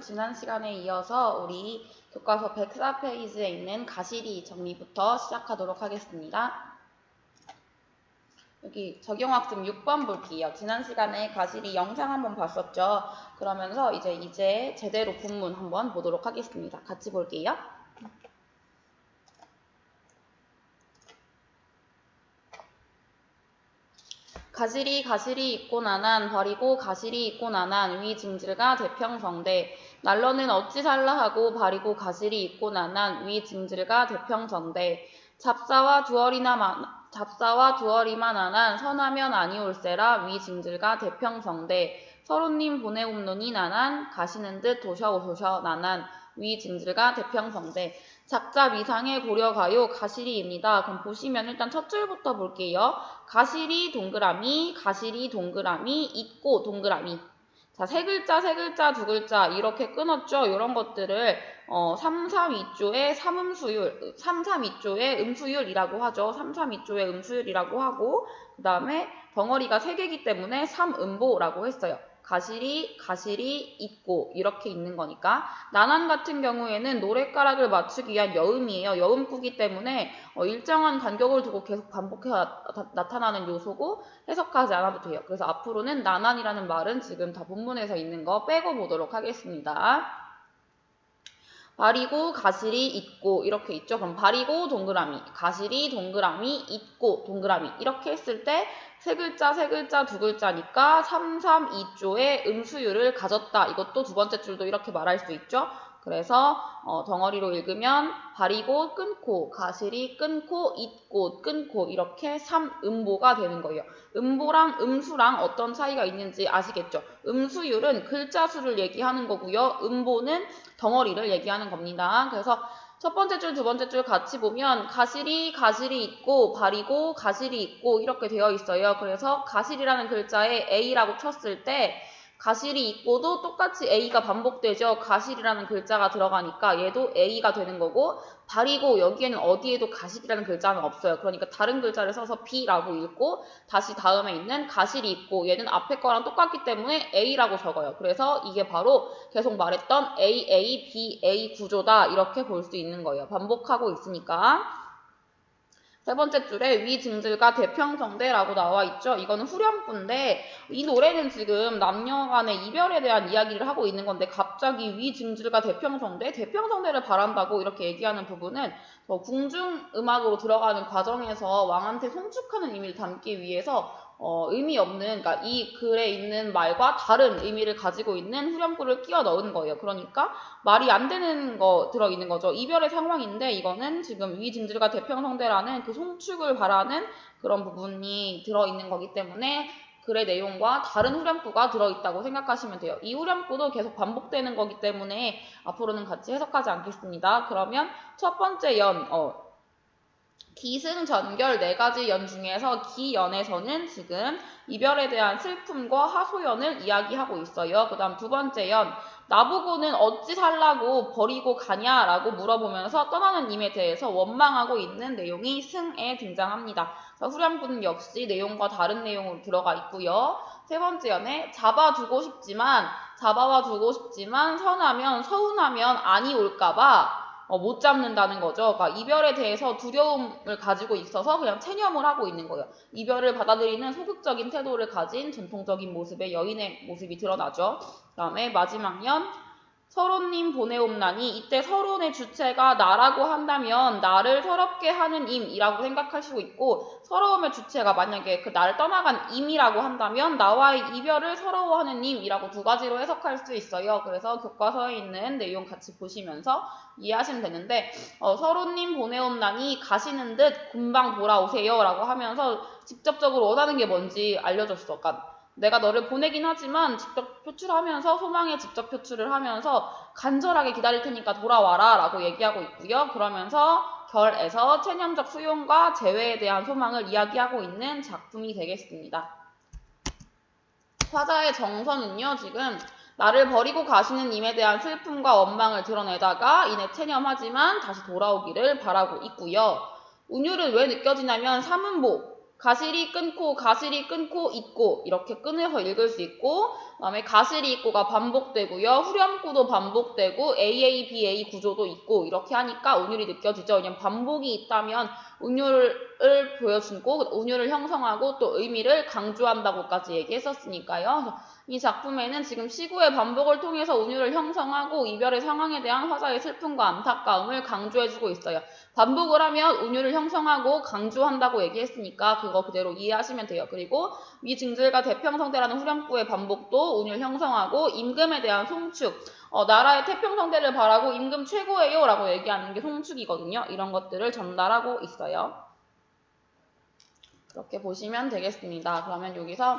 지난 시간에 이어서 우리 교과서 104페이지에 있는 가시리 정리부터 시작하도록 하겠습니다. 여기 적용학습 6번 볼게요. 지난 시간에 가시리 영상 한번 봤었죠. 그러면서 이제 이제 제대로 본문 한번 보도록 하겠습니다. 같이 볼게요. 가시리 가시리 있고 나난 버리고 가시리 있고 나난 위 증질가 대평성대. 날로는 어찌 살라 하고 버리고 가시리 있고 나난 위 증질가 대평성대. 잡사와 두어리나 마, 잡사와 두어리만 하난 선하면 아니올세라 위 증질가 대평성대. 서로님 보내옵노니 나난 가시는 듯 도셔오소셔 나난 위 증질가 대평성대 작자 미상의 고려가요 가시리입니다. 그럼 보시면 일단 첫 줄부터 볼게요. 가시리 동그라미 가시리 동그라미 있고 동그라미 자, 세 글자, 세 글자, 두 글자 이렇게 끊었죠. 이런 것들을 어, 3, 3, 2조의 삼음수율, 3, 3, 2조의 음수율이라고 하죠. 3, 3, 2조의 음수율이라고 하고 그 다음에 덩어리가 세 개이기 때문에 삼음보라고 했어요. 가시리, 가시리, 있고 이렇게 있는 거니까 난한 같은 경우에는 노랫가락을 맞추기 위한 여음이에요. 여음구기 때문에 어, 일정한 간격을 두고 계속 반복해 나, 나타나는 요소고 해석하지 않아도 돼요. 그래서 앞으로는 난한이라는 말은 지금 다 본문에서 있는 거 빼고 보도록 하겠습니다. 바리고 가시리 있고 이렇게 있죠. 그럼 바리고 동그라미, 가시리 동그라미, 있고 동그라미 이렇게 했을 때 세 글자, 세 글자, 두 글자니까 3, 3, 2조의 음수율을 가졌다. 이것도 두 번째 줄도 이렇게 말할 수 있죠. 그래서 어, 덩어리로 읽으면 바리고 끊고 가시리 끊고 있고 끊고 이렇게 3음보가 되는 거예요. 음보랑 음수랑 어떤 차이가 있는지 아시겠죠? 음수율은 글자 수를 얘기하는 거고요. 음보는 덩어리를 얘기하는 겁니다. 그래서 첫 번째 줄, 두 번째 줄 같이 보면 가시리, 가시리 있고 바리고 가시리 있고 이렇게 되어 있어요. 그래서 가시리라는 글자에 A라고 쳤을 때 가실이 있고도 똑같이 A가 반복되죠. 가실이라는 글자가 들어가니까 얘도 A가 되는 거고 발이고 여기에는 어디에도 가실이라는 글자는 없어요. 그러니까 다른 글자를 써서 B라고 읽고 다시 다음에 있는 가실이 있고 얘는 앞에 거랑 똑같기 때문에 A라고 적어요. 그래서 이게 바로 계속 말했던 A, A, B, A 구조다 이렇게 볼 수 있는 거예요. 반복하고 있으니까. 세 번째 줄에 위증질과 대평성대라고 나와 있죠. 이거는 후렴구인데 이 노래는 지금 남녀 간의 이별에 대한 이야기를 하고 있는 건데 갑자기 위증질과 대평성대, 대평성대를 바란다고 이렇게 얘기하는 부분은 궁중 음악으로 들어가는 과정에서 왕한테 송축하는 의미를 담기 위해서 어, 의미 없는, 그러니까 이 글에 있는 말과 다른 의미를 가지고 있는 후렴구를 끼워 넣은 거예요. 그러니까 말이 안 되는 거 들어있는 거죠. 이별의 상황인데 이거는 지금 위진들과 대평성대라는 그 송축을 바라는 그런 부분이 들어있는 거기 때문에 글의 내용과 다른 후렴구가 들어있다고 생각하시면 돼요. 이 후렴구도 계속 반복되는 거기 때문에 앞으로는 같이 해석하지 않겠습니다. 그러면 첫 번째 연, 어, 기승전결 네 가지 연 중에서 기연에서는 지금 이별에 대한 슬픔과 하소연을 이야기하고 있어요. 그 다음 두 번째 연 나보고는 어찌 살라고 버리고 가냐 라고 물어보면서 떠나는 임에 대해서 원망하고 있는 내용이 승에 등장합니다. 자, 후렴구는 역시 내용과 다른 내용으로 들어가 있고요. 세 번째 연에 잡아두고 싶지만 잡아와 두고 싶지만 선하면 서운하면 아니 올까봐 어, 못 잡는다는 거죠. 그러니까 이별에 대해서 두려움을 가지고 있어서 그냥 체념을 하고 있는 거예요. 이별을 받아들이는 소극적인 태도를 가진 전통적인 모습의 여인의 모습이 드러나죠. 그 다음에 마지막 년 서론님 보내옵나니 이때 서론의 주체가 나라고 한다면 나를 서럽게 하는 임이라고 생각하시고 있고 서러움의 주체가 만약에 그 나를 떠나간 임이라고 한다면 나와의 이별을 서러워하는 임이라고 두 가지로 해석할 수 있어요. 그래서 교과서에 있는 내용 같이 보시면서 이해하시면 되는데 어, 서로님 보내옵나니 가시는 듯 금방 돌아오세요 라고 하면서 직접적으로 원하는 게 뭔지 알려줬어. 그러니까 내가 너를 보내긴 하지만 직접 표출하면서 소망에 직접 표출을 하면서 간절하게 기다릴 테니까 돌아와라 라고 얘기하고 있고요. 그러면서 결에서 체념적 수용과 재회에 대한 소망을 이야기하고 있는 작품이 되겠습니다. 화자의 정서는요, 지금 나를 버리고 가시는 임에 대한 슬픔과 원망을 드러내다가 이내 체념하지만 다시 돌아오기를 바라고 있고요. 운율은 왜 느껴지냐면 삼음보, 가실이 끊고 가실이 끊고 있고 이렇게 끊어서 읽을 수 있고 그다음에 가실이 있고가 반복되고요. 후렴구도 반복되고 AABA 구조도 있고 이렇게 하니까 운율이 느껴지죠. 왜냐면 반복이 있다면 운율을 보여주고 운율을 형성하고 또 의미를 강조한다고까지 얘기했었으니까요. 이 작품에는 지금 시구의 반복을 통해서 운율을 형성하고 이별의 상황에 대한 화자의 슬픔과 안타까움을 강조해주고 있어요. 반복을 하면 운율을 형성하고 강조한다고 얘기했으니까 그거 그대로 이해하시면 돼요. 그리고 위 증절과 대평성대라는 후렴구의 반복도 운율 형성하고 임금에 대한 송축, 어, 나라의 태평성대를 바라고 임금 최고예요 라고 얘기하는 게 송축이거든요. 이런 것들을 전달하고 있어요. 그렇게 보시면 되겠습니다. 그러면 여기서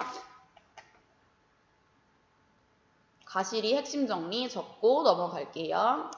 가실이 핵심 정리 적고 넘어갈게요.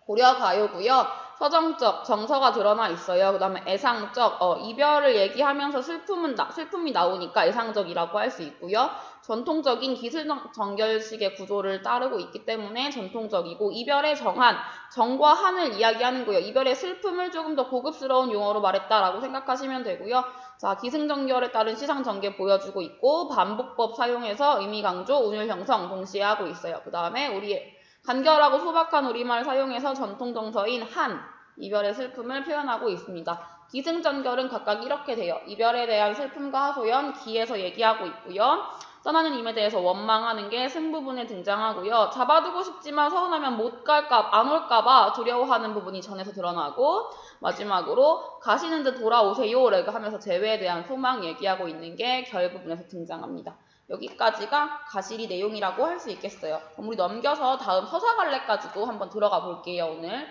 고려 가요고요. 서정적 정서가 드러나 있어요. 그 다음에 애상적 어, 이별을 얘기하면서 슬픔은 나, 슬픔이 나오니까 애상적이라고 할 수 있고요. 전통적인 기술 정결식의 구조를 따르고 있기 때문에 전통적이고 이별의 정한 정과 한을 이야기하는 거예요. 이별의 슬픔을 조금 더 고급스러운 용어로 말했다라고 생각하시면 되고요. 자, 기승전결에 따른 시상 전개 보여주고 있고 반복법 사용해서 의미 강조, 운율 형성 동시에 하고 있어요. 그 다음에 우리 간결하고 소박한 우리말 사용해서 전통 정서인 한 이별의 슬픔을 표현하고 있습니다. 기승전결은 각각 이렇게 돼요. 이별에 대한 슬픔과 하소연 기에서 얘기하고 있고요. 떠나는 임에 대해서 원망하는 게 승부분에 등장하고요. 잡아두고 싶지만 서운하면 못 갈까 안 올까봐 두려워하는 부분이 전에서 드러나고 마지막으로 가시는 듯 돌아오세요 라고 하면서 재회에 대한 소망 얘기하고 있는 게 결 부분에서 등장합니다. 여기까지가 가시리 내용이라고 할 수 있겠어요. 그럼 우리 넘겨서 다음 서사갈래까지도 한번 들어가 볼게요, 오늘.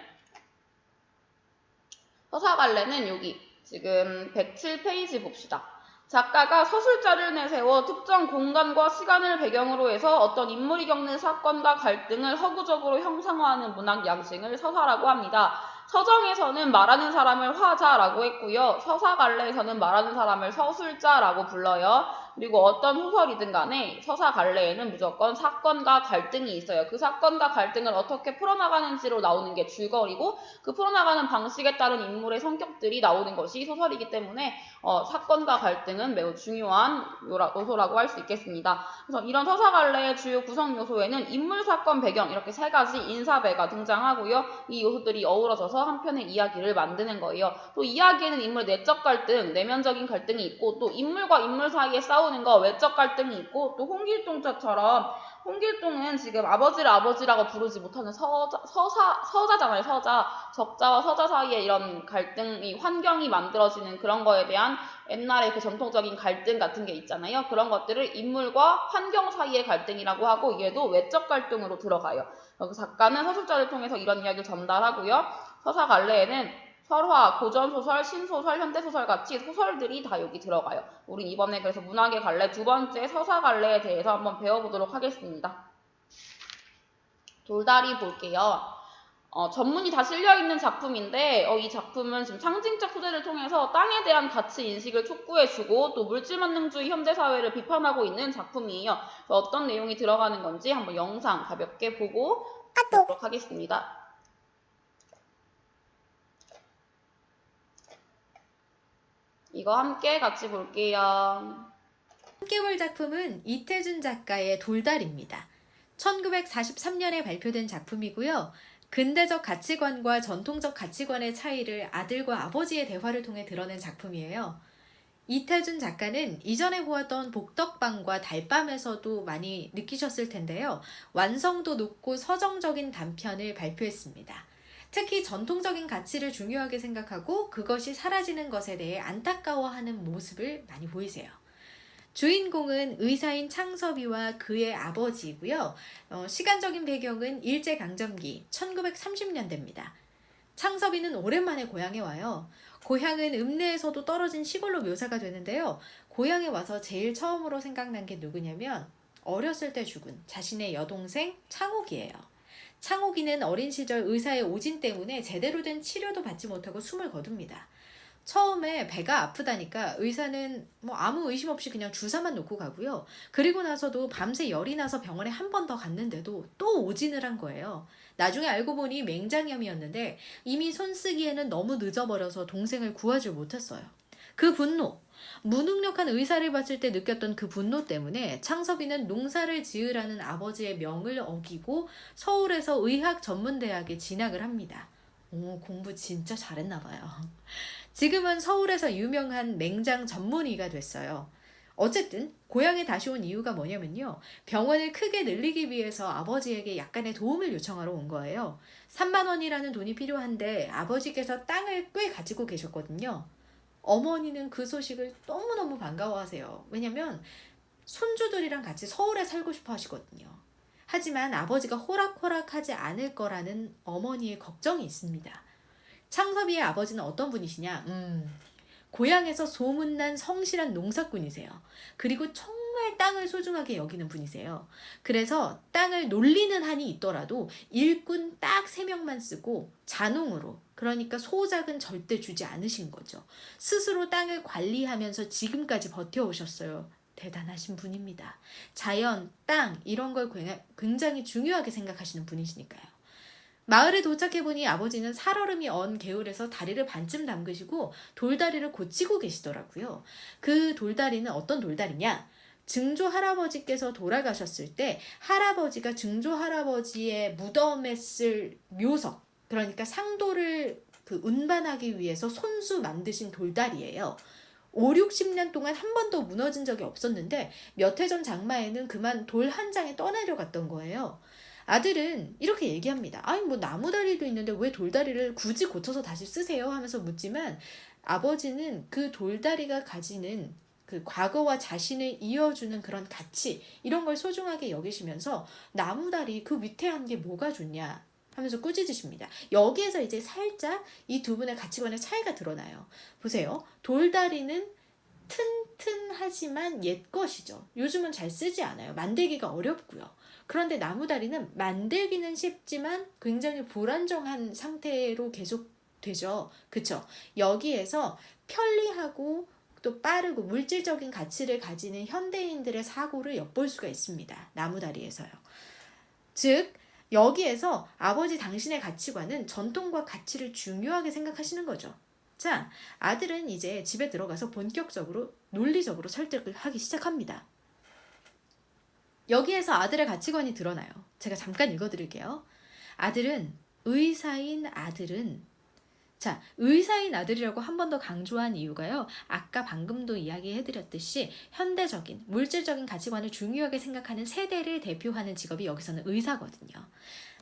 서사갈래는 여기 지금 107페이지 봅시다. 작가가 서술자를 내세워 특정 공간과 시간을 배경으로 해서 어떤 인물이 겪는 사건과 갈등을 허구적으로 형상화하는 문학 양식을 서사라고 합니다. 서정에서는 말하는 사람을 화자라고 했고요. 서사갈래에서는 말하는 사람을 서술자라고 불러요. 그리고 어떤 소설이든 간에 서사 갈래에는 무조건 사건과 갈등이 있어요. 그 사건과 갈등을 어떻게 풀어나가는지로 나오는 게 줄거리고 그 풀어나가는 방식에 따른 인물의 성격들이 나오는 것이 소설이기 때문에 어, 사건과 갈등은 매우 중요한 요소라고 할 수 있겠습니다. 그래서 이런 서사 갈래의 주요 구성 요소에는 인물, 사건, 배경 이렇게 세 가지 인사배가 등장하고요. 이 요소들이 어우러져서 한 편의 이야기를 만드는 거예요. 또 이야기에는 인물 내적 갈등, 내면적인 갈등이 있고 또 인물과 인물 사이에 싸우 싸우는 거 외적 갈등이 있고 또 홍길동자처럼 홍길동은 지금 아버지를 아버지라고 부르지 못하는 서자, 서사, 서자잖아요, 서자. 적자와 서자 사이에 이런 갈등이, 환경이 만들어지는 그런 거에 대한 옛날에 그 전통적인 갈등 같은 게 있잖아요. 그런 것들을 인물과 환경 사이의 갈등이라고 하고 얘도 외적 갈등으로 들어가요. 여기 작가는 서술자를 통해서 이런 이야기를 전달하고요. 서사 갈래에는 설화, 고전소설, 신소설, 현대소설 같이 소설들이 다 여기 들어가요. 우린 이번에 그래서 문학의 갈래 두 번째 서사 갈래에 대해서 한번 배워보도록 하겠습니다. 돌다리 볼게요. 어, 전문이 다 실려있는 작품인데 어, 이 작품은 지금 상징적 소재를 통해서 땅에 대한 가치 인식을 촉구해주고 또 물질만능주의 현대사회를 비판하고 있는 작품이에요. 어떤 내용이 들어가는 건지 한번 영상 가볍게 보고 보도록 하겠습니다. 이거 함께 같이 볼게요. 함께 볼 작품은 이태준 작가의 돌달입니다. 1943년에 발표된 작품이고요. 근대적 가치관과 전통적 가치관의 차이를 아들과 아버지의 대화를 통해 드러낸 작품이에요. 이태준 작가는 이전에 보았던 복덕방과 달밤에서도 많이 느끼셨을 텐데요. 완성도 높고 서정적인 단편을 발표했습니다. 특히 전통적인 가치를 중요하게 생각하고 그것이 사라지는 것에 대해 안타까워하는 모습을 많이 보이세요. 주인공은 의사인 창섭이와 그의 아버지이고요. 어, 시간적인 배경은 일제강점기 1930년대입니다. 창섭이는 오랜만에 고향에 와요. 고향은 읍내에서도 떨어진 시골로 묘사가 되는데요. 고향에 와서 제일 처음으로 생각난 게 누구냐면 어렸을 때 죽은 자신의 여동생 창옥이에요. 창옥이는 어린 시절 의사의 오진 때문에 제대로 된 치료도 받지 못하고 숨을 거둡니다. 처음에 배가 아프다니까 의사는 뭐 아무 의심 없이 그냥 주사만 놓고 가고요. 그리고 나서도 밤새 열이 나서 병원에 한 번 더 갔는데도 또 오진을 한 거예요. 나중에 알고 보니 맹장염이었는데 이미 손 쓰기에는 너무 늦어버려서 동생을 구하지 못했어요. 그 분노, 무능력한 의사를 봤을 때 느꼈던 그 분노 때문에 창섭이는 농사를 지으라는 아버지의 명을 어기고 서울에서 의학 전문대학에 진학을 합니다. 오, 공부 진짜 잘했나 봐요. 지금은 서울에서 유명한 맹장 전문의가 됐어요. 어쨌든 고향에 다시 온 이유가 뭐냐면요. 병원을 크게 늘리기 위해서 아버지에게 약간의 도움을 요청하러 온 거예요. 3만 원이라는 돈이 필요한데 아버지께서 땅을 꽤 가지고 계셨거든요. 어머니는 그 소식을 너무너무 반가워하세요. 왜냐면 손주들이랑 같이 서울에 살고 싶어 하시거든요. 하지만 아버지가 호락호락하지 않을 거라는 어머니의 걱정이 있습니다. 창섭이의 아버지는 어떤 분이시냐? 음, 고향에서 소문난 성실한 농사꾼이세요. 그리고 정말 땅을 소중하게 여기는 분이세요. 그래서 땅을 놀리는 한이 있더라도 일꾼 딱 3명만 쓰고 자농으로 그러니까 소작은 절대 주지 않으신 거죠. 스스로 땅을 관리하면서 지금까지 버텨오셨어요. 대단하신 분입니다. 자연, 땅 이런 걸 굉장히 중요하게 생각하시는 분이시니까요. 마을에 도착해보니 아버지는 살얼음이 언 개울에서 다리를 반쯤 담그시고 돌다리를 고치고 계시더라고요. 그 돌다리는 어떤 돌다리냐? 증조 할아버지께서 돌아가셨을 때 할아버지가 증조 할아버지의 무덤에 쓸 묘석, 그러니까 상도를 그 운반하기 위해서 손수 만드신 돌다리예요. 5, 60년 동안 한 번도 무너진 적이 없었는데 몇 해 전 장마에는 그만 돌 한 장에 떠내려갔던 거예요. 아들은 이렇게 얘기합니다. 아니 뭐 나무다리도 있는데 왜 돌다리를 굳이 고쳐서 다시 쓰세요? 하면서 묻지만 아버지는 그 돌다리가 가지는 그 과거와 자신을 이어주는 그런 가치 이런 걸 소중하게 여기시면서 나무다리 그 밑에 한게 뭐가 좋냐 하면서 꾸짖으십니다. 여기에서 이제 살짝 이 두 분의 가치관의 차이가 드러나요. 보세요. 돌다리는 튼튼하지만 옛 것이죠. 요즘은 잘 쓰지 않아요. 만들기가 어렵고요. 그런데 나무다리는 만들기는 쉽지만 굉장히 불안정한 상태로 계속 되죠. 그쵸? 여기에서 편리하고 또 빠르고 물질적인 가치를 가지는 현대인들의 사고를 엿볼 수가 있습니다. 나무다리에서요. 즉, 여기에서 아버지 당신의 가치관은 전통과 가치를 중요하게 생각하시는 거죠. 자, 아들은 이제 집에 들어가서 본격적으로 논리적으로 설득을 하기 시작합니다. 여기에서 아들의 가치관이 드러나요. 제가 잠깐 읽어드릴게요. 아들은 의사인 아들은 자, 의사인 아들이라고 한 번 더 강조한 이유가요. 아까 방금도 이야기해드렸듯이 현대적인, 물질적인 가치관을 중요하게 생각하는 세대를 대표하는 직업이 여기서는 의사거든요.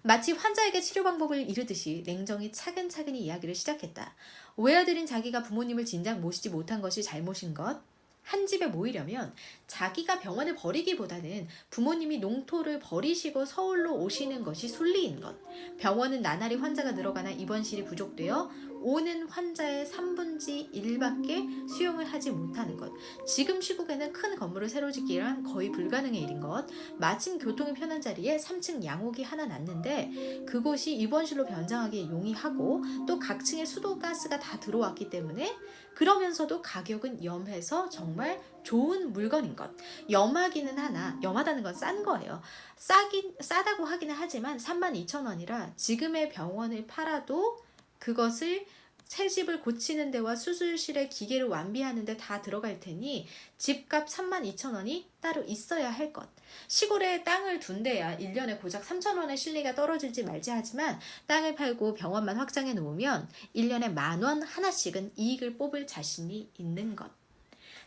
마치 환자에게 치료 방법을 이르듯이 냉정히 차근차근히 이야기를 시작했다. 외아들인 자기가 부모님을 진작 모시지 못한 것이 잘못인 것, 한 집에 모이려면 자기가 병원을 버리기보다는 부모님이 농토를 버리시고 서울로 오시는 것이 순리인 것. 병원은 나날이 환자가 늘어가나 입원실이 부족되어 오는 환자의 3분지 1밖에 수용을 하지 못하는 것. 지금 시국에는 큰 건물을 새로 짓기란 거의 불가능의 일인 것. 마침 교통이 편한 자리에 3층 양옥이 하나 났는데 그곳이 입원실로 변장하기에 용이하고 또 각 층에 수도 가스가 다 들어왔기 때문에 그러면서도 가격은 염해서 정말 좋은 물건인 것. 염하기는 하나, 염하다는 건 싼 거예요. 싸긴, 싸다고 하기는 하지만 32,000원이라 지금의 병원을 팔아도 그것을 새 집을 고치는 데와 수술실의 기계를 완비하는 데 다 들어갈 테니 집값 32,000원이 따로 있어야 할 것. 시골에 땅을 둔 데야 1년에 고작 3,000원의 실리가 떨어질지 말지 하지만 땅을 팔고 병원만 확장해 놓으면 1년에 만 원 하나씩은 이익을 뽑을 자신이 있는 것.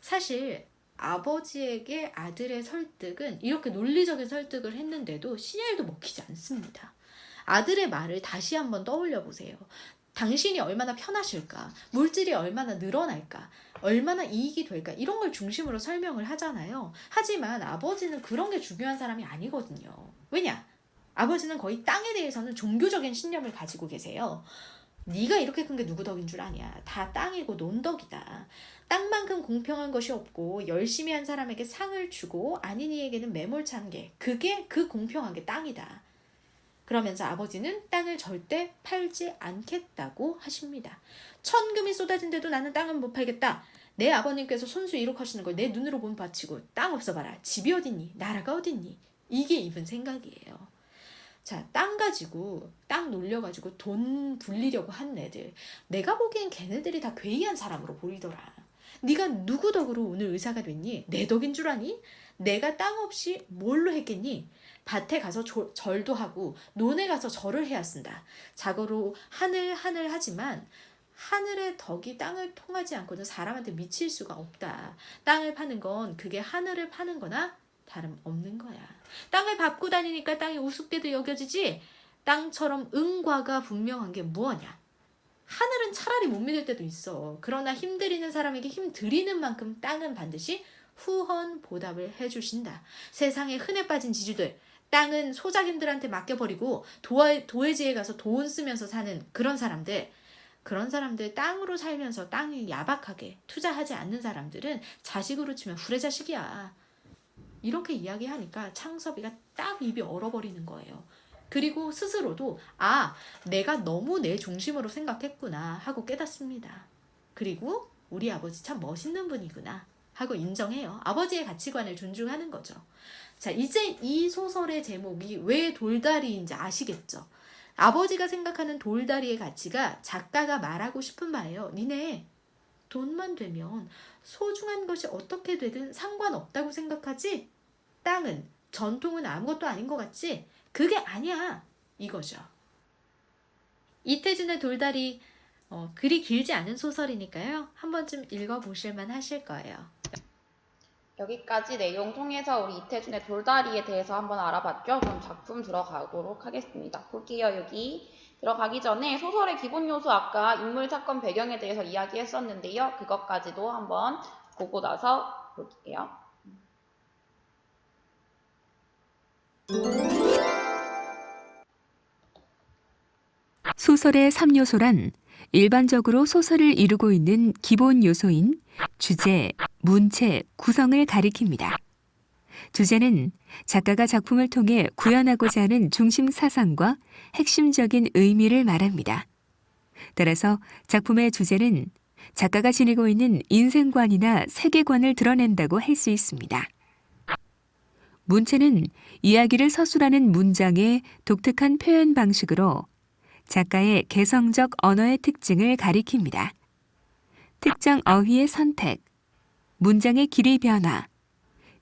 사실 아버지에게 아들의 설득은 이렇게 논리적인 설득을 했는데도 신혈도 먹히지 않습니다. 아들의 말을 다시 한번 떠올려 보세요. 당신이 얼마나 편하실까, 물질이 얼마나 늘어날까, 얼마나 이익이 될까, 이런 걸 중심으로 설명을 하잖아요. 하지만 아버지는 그런 게 중요한 사람이 아니거든요. 왜냐? 아버지는 거의 땅에 대해서는 종교적인 신념을 가지고 계세요. 네가 이렇게 큰 게 누구 덕인 줄 아냐? 다 땅이고 논덕이다. 땅만큼 공평한 것이 없고 열심히 한 사람에게 상을 주고 아닌 이에게는 매몰찬 게 그게 그 공평한 게 땅이다. 그러면서 아버지는 땅을 절대 팔지 않겠다고 하십니다. 천금이 쏟아진데도 나는 땅은 못 팔겠다. 내 아버님께서 손수 이룩하시는 걸 내 눈으로 본 바치고 땅 없어봐라. 집이 어딨니? 나라가 어딨니? 이게 이분 생각이에요. 자, 땅 가지고, 땅 놀려가지고 돈 불리려고 한 애들. 내가 보기엔 걔네들이 다 괴이한 사람으로 보이더라. 네가 누구 덕으로 오늘 의사가 됐니? 내 덕인 줄 아니? 내가 땅 없이 뭘로 했겠니? 밭에 가서 조- 절도 하고 논에 가서 절을 해야 쓴다. 자고로 하늘 하늘 하지만 하늘의 덕이 땅을 통하지 않고는 사람한테 미칠 수가 없다. 땅을 파는 건 그게 하늘을 파는 거나 다름없는 거야. 땅을 밟고 다니니까 땅이 우습게도 여겨지지 땅처럼 응과가 분명한 게 무엇냐? 하늘은 차라리 못 믿을 때도 있어. 그러나 힘들이는 사람에게 힘 들이는 만큼 땅은 반드시 후헌 보답을 해주신다. 세상에 흔해 빠진 지주들, 땅은 소작인들한테 맡겨버리고 도화, 도회지에 가서 돈 쓰면서 사는 그런 사람들, 그런 사람들 땅으로 살면서 땅이 야박하게 투자하지 않는 사람들은 자식으로 치면 후레자식이야. 이렇게 이야기하니까 창섭이가 딱 입이 얼어버리는 거예요. 그리고 스스로도 아, 내가 너무 내 중심으로 생각했구나 하고 깨닫습니다. 그리고 우리 아버지 참 멋있는 분이구나 하고 인정해요. 아버지의 가치관을 존중하는 거죠. 자, 이제 이 소설의 제목이 왜 돌다리인지 아시겠죠? 아버지가 생각하는 돌다리의 가치가 작가가 말하고 싶은 바예요. 니네 돈만 되면 소중한 것이 어떻게 되든 상관없다고 생각하지? 땅은 전통은 아무것도 아닌 것 같지? 그게 아니야. 이거죠. 이태준의 돌다리 어, 글이 길지 않은 소설이니까요. 한 번쯤 읽어보실 만 하실 거예요. 여기까지 내용 통해서 우리 이태준의 돌다리에 대해서 한번 알아봤죠? 그럼 작품 들어가도록 하겠습니다. 볼게요, 여기. 들어가기 전에 소설의 기본 요소 아까 인물 사건 배경에 대해서 이야기했었는데요. 그것까지도 한번 보고 나서 볼게요. 소설의 3요소란 일반적으로 소설을 이루고 있는 기본 요소인 주제, 문체, 구성을 가리킵니다. 주제는 작가가 작품을 통해 구현하고자 하는 중심 사상과 핵심적인 의미를 말합니다. 따라서 작품의 주제는 작가가 지니고 있는 인생관이나 세계관을 드러낸다고 할 수 있습니다. 문체는 이야기를 서술하는 문장의 독특한 표현 방식으로 작가의 개성적 언어의 특징을 가리킵니다. 특정 어휘의 선택, 문장의 길이 변화,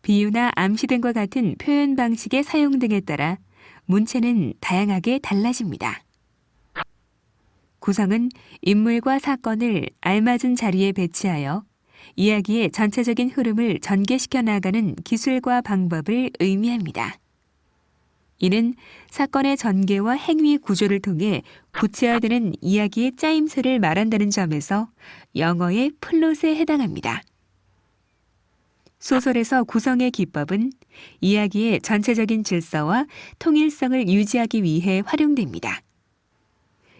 비유나 암시 등과 같은 표현 방식의 사용 등에 따라 문체는 다양하게 달라집니다. 구성은 인물과 사건을 알맞은 자리에 배치하여 이야기의 전체적인 흐름을 전개시켜 나가는 기술과 방법을 의미합니다. 이는 사건의 전개와 행위 구조를 통해 구체화되는 이야기의 짜임새를 말한다는 점에서 영어의 플롯에 해당합니다. 소설에서 구성의 기법은 이야기의 전체적인 질서와 통일성을 유지하기 위해 활용됩니다.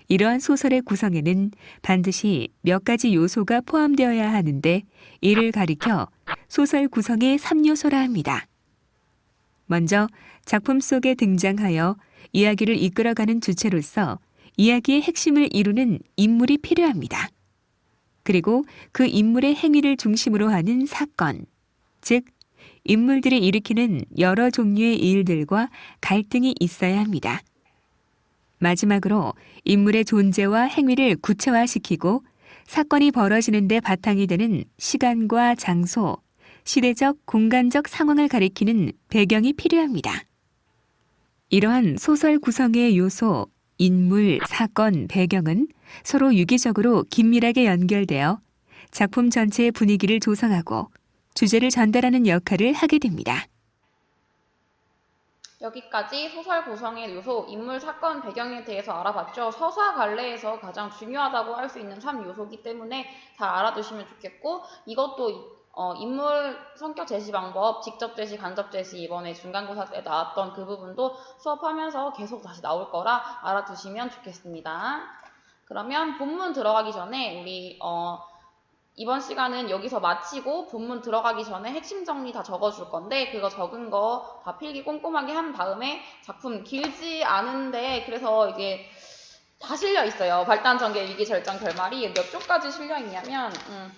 이러한 소설의 구성에는 반드시 몇 가지 요소가 포함되어야 하는데 이를 가리켜 소설 구성의 3요소라 합니다. 먼저 작품 속에 등장하여 이야기를 이끌어가는 주체로서 이야기의 핵심을 이루는 인물이 필요합니다. 그리고 그 인물의 행위를 중심으로 하는 사건, 즉, 인물들이 일으키는 여러 종류의 일들과 갈등이 있어야 합니다. 마지막으로 인물의 존재와 행위를 구체화시키고 사건이 벌어지는데 바탕이 되는 시간과 장소, 시대적, 공간적 상황을 가리키는 배경이 필요합니다. 이러한 소설 구성의 요소, 인물, 사건, 배경은 서로 유기적으로 긴밀하게 연결되어 작품 전체의 분위기를 조성하고 주제를 전달하는 역할을 하게 됩니다. 여기까지 소설 구성의 요소, 인물, 사건, 배경에 대해서 알아봤죠. 서사 관례에서 가장 중요하다고 할 수 있는 3요소이기 때문에 잘 알아두시면 좋겠고 이것도 어, 인물 성격 제시 방법, 직접 제시, 간접 제시 이번에 중간고사 때 나왔던 그 부분도 수업하면서 계속 다시 나올 거라 알아두시면 좋겠습니다. 그러면 본문 들어가기 전에 우리 어, 이번 시간은 여기서 마치고 본문 들어가기 전에 핵심 정리 다 적어줄 건데 그거 적은 거 다 필기 꼼꼼하게 한 다음에 작품 길지 않은데 그래서 이게 다 실려 있어요. 발단 전개 일기 절정 결말이 몇 쪽까지 실려 있냐면 음,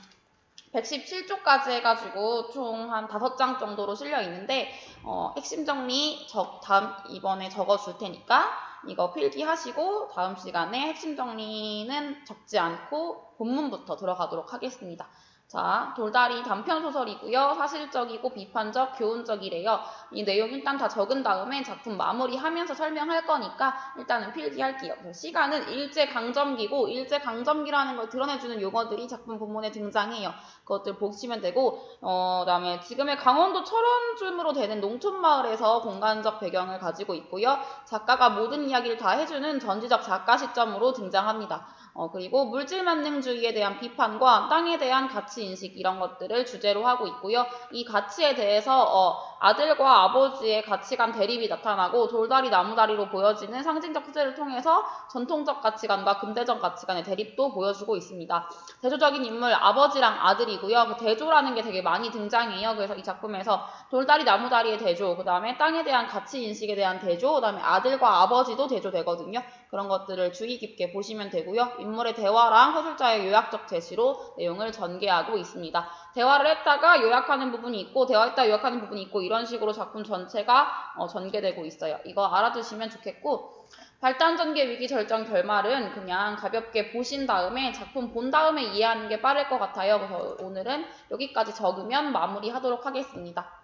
117쪽까지 해가지고 총한 5장 정도로 실려 있는데 어, 핵심 정리 적 다음 이번에 적어 줄 테니까 이거 필기하시고 다음 시간에 핵심 정리는 적지 않고 본문부터 들어가도록 하겠습니다. 자, 돌다리 단편 소설이고요. 사실적이고 비판적, 교훈적이래요. 이 내용 일단 다 적은 다음에 작품 마무리하면서 설명할 거니까 일단은 필기할게요. 시간은 일제 강점기고 일제 강점기라는 걸 드러내주는 용어들이 작품 본문에 등장해요. 그것들 보시면 되고 어, 그다음에 지금의 강원도 철원쯤으로 되는 농촌 마을에서 공간적 배경을 가지고 있고요. 작가가 모든 이야기를 다 해주는 전지적 작가 시점으로 등장합니다. 어, 그리고 물질 만능주의에 대한 비판과 땅에 대한 가치 인식 이런 것들을 주제로 하고 있고요. 이 가치에 대해서 어, 아들과 아버지의 가치관 대립이 나타나고 돌다리 나무다리로 보여지는 상징적 소재를 통해서 전통적 가치관과 근대적 가치관의 대립도 보여주고 있습니다. 대조적인 인물 아버지랑 아들이고요. 그 대조라는 게 되게 많이 등장해요. 그래서 이 작품에서 돌다리 나무다리의 대조, 그 다음에 땅에 대한 가치 인식에 대한 대조, 그 다음에 아들과 아버지도 대조되거든요. 그런 것들을 주의 깊게 보시면 되고요. 인물의 대화랑 서술자의 요약적 제시로 내용을 전개하고 있습니다. 대화를 했다가 요약하는 부분이 있고 대화했다 요약하는 부분이 있고 이런 식으로 작품 전체가 어, 전개되고 있어요. 이거 알아두시면 좋겠고 발단 전개 위기 절정 결말은 그냥 가볍게 보신 다음에 작품 본 다음에 이해하는 게 빠를 것 같아요. 그래서 오늘은 여기까지 적으면 마무리하도록 하겠습니다.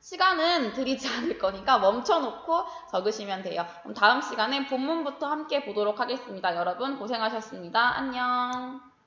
시간은 들이지 않을 거니까 멈춰놓고 적으시면 돼요. 그럼 다음 시간에 본문부터 함께 보도록 하겠습니다. 여러분 고생하셨습니다. 안녕.